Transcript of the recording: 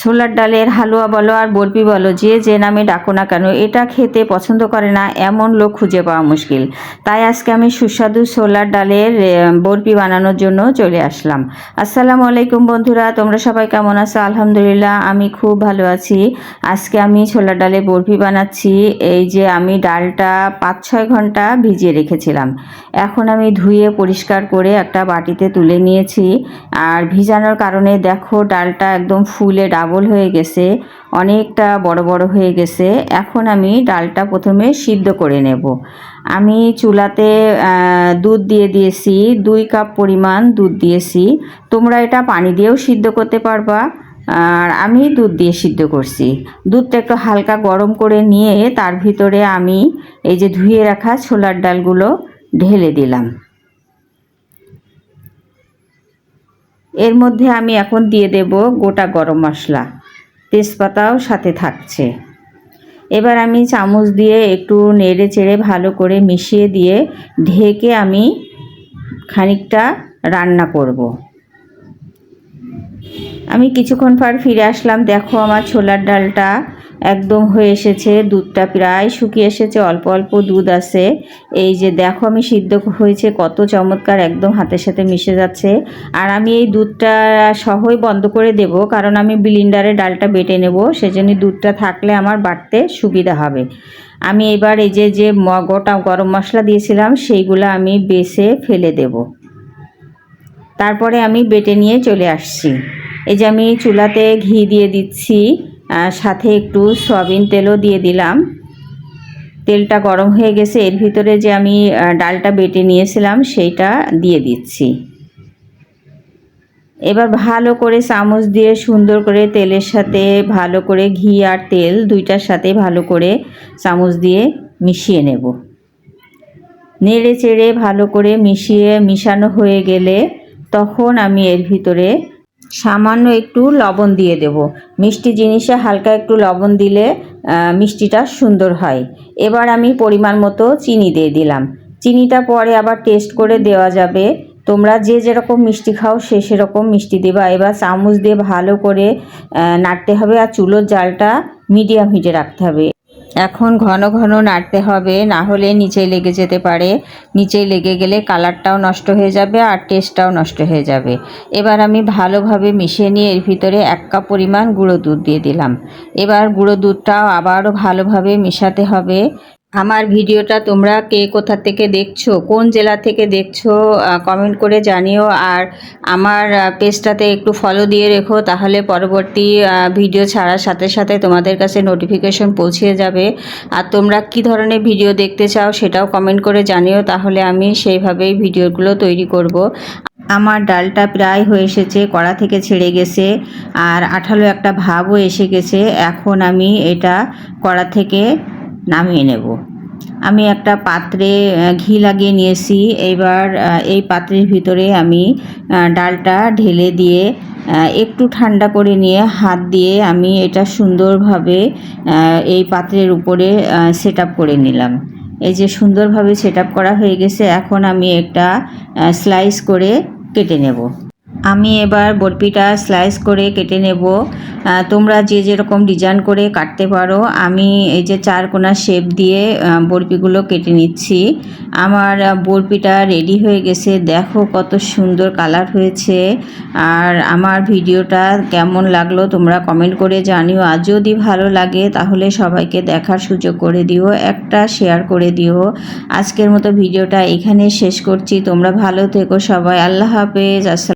ছোলার ডালের হালুয়া বলো আর বরফি বলো, যে যে নামে ডাকো না কেন, এটা খেতে পছন্দ করে না, এমন লোক খুঁজে পাওয়া মুশকিল। তাই আজকে আমি সুস্বাদু ছোলার ডালের বরফি বানানোর জন্য চলে আসলাম। আসসালামু আলাইকুম বন্ধুরা, তোমরা সবাই কেমন আছো? আলহামদুলিল্লাহ, আমি খুব ভালো আছি। আজকে আমি ছোলার ডালের বরফি বানাচ্ছি। এই যে আমি ডালটা পাঁচ ছয় ঘণ্টা ভিজিয়ে রেখেছিলাম। এখন আমি ধুয়ে পরিষ্কার করে একটা বাটিতে তুলে নিয়েছি। আর ভিজানোর কারণে দেখো, ডালটা একদম ফুলে ডাবল হয়ে গেছে, অনেকটা বড় বড় হয়ে গেছে। এখন আমি ডালটা প্রথমে সিদ্ধ করে নেব। আমি চুলাতে দুধ দিয়ে দিয়েছি, দুই কাপ পরিমাণ দুধ দিয়েছি। তোমরা এটা পানি দিয়েও সিদ্ধ করতে পারবা। আর আমি দুধ দিয়ে সিদ্ধ করছি। দুধটা একটু হালকা গরম করে নিয়ে তার ভিতরে আমি এই যে ধুয়ে রাখা ছোলার ডালগুলো ঢেলে দিলাম। এর মধ্যে আমি এখন দিয়ে দেব গোটা গরম মশলা। তেজপাতাও সাথে থাকছে। এবার আমি চামচ দিয়ে একটু নেড়ে চেড়ে ভালো করে মিশিয়ে দিয়ে ঢেকে আমি খানিকটা রান্না করব। আমি কিছুক্ষণ পর ফিরে আসলাম। দেখো আমার ছোলার ডালটা একদম হয়ে এসেছে, দুধটা প্রায় শুকিয়ে এসেছে, অল্প অল্প দুধ আছে। এই যে দেখো আমি সিদ্ধ হয়েছে, কত চমৎকার একদম হাতের সাথে মিশে যাচ্ছে। আর আমি এই দুধটা সহই বন্ধ করে দেব, কারণ আমি বিলিন্ডারে ডালটা বেটে নেব, সেজন্য দুধটা থাকলে আমার বাটতে সুবিধা হবে। আমি এবার এই যে যে গোটা গরম মশলা দিয়েছিলাম, সেইগুলো আমি বেছে ফেলে দেব। তারপরে আমি বেটে নিয়ে চলে আসছি। এই যে আমি চুলাতে ঘি দিয়ে দিচ্ছি। সাথে একটু সয়াবিন তেলও দিয়ে দিলাম। তেলটা গরম হয়ে গেছে, এর ভিতরে যে আমি ডালটা বেটে নিয়েছিলাম সেইটা দিয়ে দিচ্ছি। এবার ভালো করে চামচ দিয়ে সুন্দর করে তেলের সাথে ভালো করে ঘি আর তেল দুইটার সাথে ভালো করে চামচ দিয়ে মিশিয়ে নেব। নেড়ে চেড়ে ভালো করে মিশিয়ে, মিশানো হয়ে গেলে তখন আমি এর ভিতরে সামান্য একটু লবণ দিয়ে দেব। মিষ্টি জিনিসে হালকা একটু লবণ দিলে মিষ্টিটা সুন্দর হয়। এবার আমি পরিমাণ মতো চিনি দিয়ে দিলাম। চিনিটা পরে আবার টেস্ট করে দেওয়া যাবে। তোমরা যে যেরকম মিষ্টি খাও সে সেরকম মিষ্টি দেবা। এবার চামচ দিয়ে ভালো করে নাড়তে হবে আর চুলোর জালটা মিডিয়াম হিটে রাখতে হবে। এখন ঘন ঘন নাড়তে হবে, না হলে নিচে লেগে যেতে পারে। নিচে লেগে গেলে কালারটাও নষ্ট হয়ে যাবে আর টেস্টটাও নষ্ট হয়ে যাবে। এবার আমি ভালোভাবে মিশিয়ে নিয়ে এর ভিতরে এক কাপ পরিমাণ গুঁড়ো দুধ দিয়ে দিলাম। এবার গুঁড়ো দুধটাও আবারও ভালোভাবে মেশাতে হবে। আমার ভিডিওটা তোমরা কে কোথা থেকে দেখছ, কোন জেলা থেকে দেখছ কমেন্ট করে জানিও। আর আমার পেজটাতে একটু ফলো দিয়ে রেখো, তাহলে পরবর্তী ভিডিও ছাড়ার সাথে সাথে তোমাদের কাছে নোটিফিকেশন পৌঁছে যাবে। আর তোমরা কি ধরনের ভিডিও দেখতে চাও সেটাও কমেন্ট করে জানিও, তাহলে আমি সেইভাবেই ভিডিওগুলো তৈরি করব। আমার ডালটা প্রায় হয়ে এসেছে, কড়া থেকে ছেড়ে গেছে, আর আঠালো একটা ভাবও এসে গেছে। এখন আমি এটা কড়া থেকে নামিয়ে নেব। আমি একটা পাত্রে ঘি লাগিয়ে নিয়েছি। এবার এই পাত্রের ভিতরে আমি ডালটা ঢেলে দিয়ে একটু ঠান্ডা করে নিয়ে হাত দিয়ে আমি এটা সুন্দরভাবে এই পাত্রের উপরে সেট করে নিলাম। এই যে সুন্দরভাবে সেট করা হয়ে গেছে, এখন আমি একটা স্লাইস করে কেটে নেব। আমি এবার বরপিটা স্লাইস করে কেটে নেব। তোমরা যে যেরকম ডিজাইন করে কাটতে পারো, আমি এই যে চার কোনা শেপ দিয়ে বরপিগুলো কেটে নিচ্ছি। আমার বরপিটা রেডি হয়ে গেছে। দেখো কত সুন্দর কালার হয়েছে। আর আমার ভিডিওটা কেমন লাগল তোমরা কমেন্ট করে জানিও। আর যদি ভালো লাগে, তাহলে সবাইকে দেখার সুযোগ করে দিও, একটা শেয়ার করে দিও। আজকের মতো ভিডিওটা এখানে শেষ করছি। তোমরা ভালো থেকো সবাই। আল্লাহ হাফেজ। আসসালাম